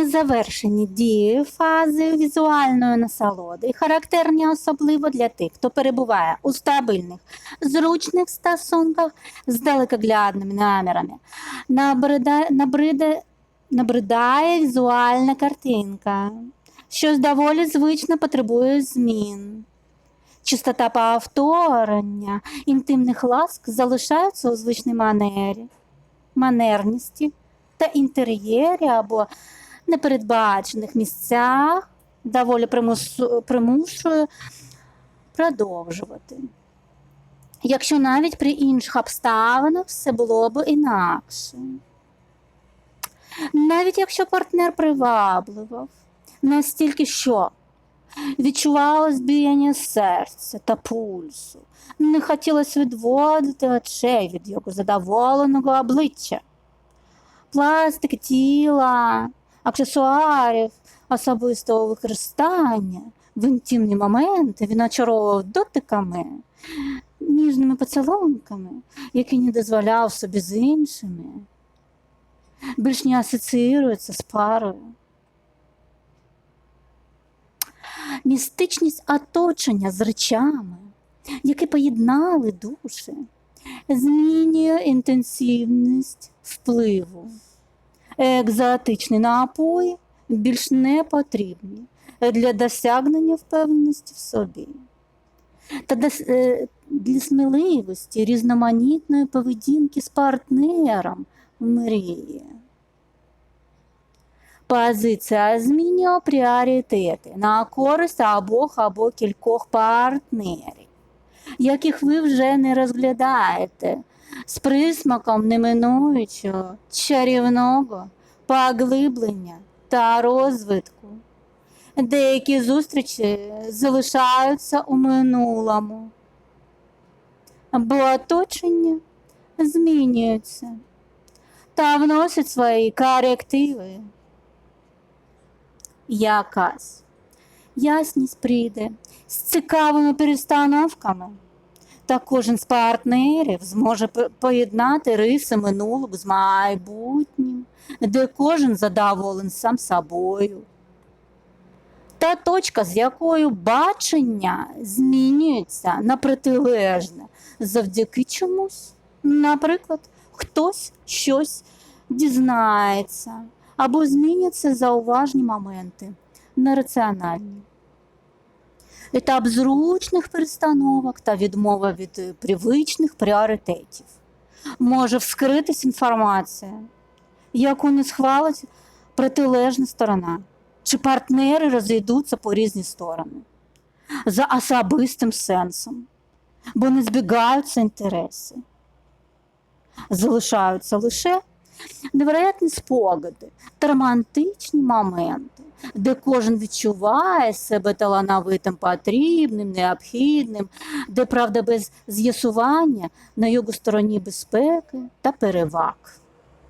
Незавершені дії фази візуальної насолоди і характерні особливо для тих, хто перебуває у стабільних, зручних стосунках з далекоглядними намірами. Набрида, набриде, набридає візуальна картинка, що доволі звично потребує змін. Чистота повторення інтимних ласк залишаються у звичній манері, манерності та інтер'єрі або непередбачених місцях доволі примушує продовжувати. Якщо навіть при інших обставинах все було б інакше. Навіть якщо партнер привабливав, настільки що відчувалось біяння серця та пульсу, не хотілося відводити очей від його задоволеного обличчя пластик тіла, аксесуарів особистого використання в інтимні моменти він очаровував дотиками, ніжними поцілунками, які не дозволяв собі з іншими. Більш не асоціюється з парою. Містичність оточення з речами, які поєднали душі, змінює інтенсивність впливу. Екзотичні напої більш не потрібні для досягнення впевненості в собі та е, для сміливості різноманітної поведінки з партнером мрії. Позиція змінює пріоритети на користь обох або кількох партнерів, яких ви вже не розглядаєте з присмаком неминуючого чарівного поглиблення та розвитку. Деякі зустрічі залишаються у минулому, бо оточення змінюється та вносить свої корективи. Якась ясність прийде з цікавими перестановками та кожен з партнерів зможе поєднати риси минулого з майбутнім, де кожен задоволений сам собою. Та точка, з якою бачення змінюється на протилежне завдяки чомусь. Наприклад, хтось щось дізнається або зміняться зауважні моменти на раціональні етап зручних перестановок та відмова від е, привичних пріоритетів. Може вскритись інформація, яку не схвалить протилежна сторона, чи партнери розійдуться по різні сторони за особистим сенсом, бо не збігаються інтереси. Залишаються лише невероятні спогади та романтичні моменти, де кожен відчуває себе талановитим, потрібним, необхідним, де правда без з'ясування на його стороні безпеки та переваг.